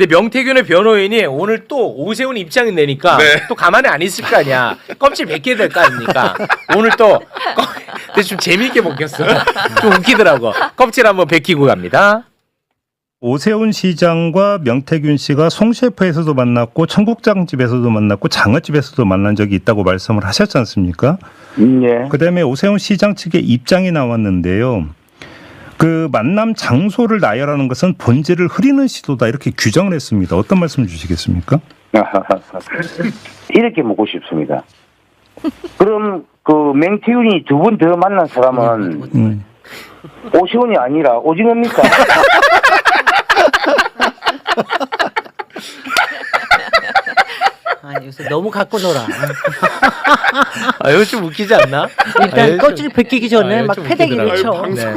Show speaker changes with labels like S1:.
S1: 근데 명태균의 변호인이 오늘 또 오세훈 입장을 내니까
S2: 네.
S1: 또 가만히 안 있을 거 아니야. 껍질 벗겨야 될 거 아닙니까? 오늘 또 껍- 근데 좀 재미있게 벗겼어. 좀 웃기더라고. 껍질 한번 벗기고 갑니다.
S3: 오세훈 시장과 명태균 씨가 송셰프에서도 만났고 청국장 집에서도 만났고 장어집에서도 만난 적이 있다고 말씀을 하셨지 않습니까?
S4: 음, 예.
S3: 그다음에 오세훈 시장 측의 입장이 나왔는데요. 그 만남 장소를 나열하는 것은 본질을 흐리는 시도다 이렇게 규정을 했습니다. 어떤 말씀 주시겠습니까?
S4: 이렇게 묻고 싶습니다. 그럼 그 맹태윤이 두분더 만난 사람은
S3: 음.
S4: 오시훈이 아니라 오징어입니까?
S5: 아니 요새 너무 갖고 놀아.
S1: 아, 이거 좀 웃기지 않나? 아,
S5: 일단
S1: 좀-
S5: 껍질 벗기기 전에
S1: 아, 막좀
S5: 패대기를. 쳐.
S1: 네.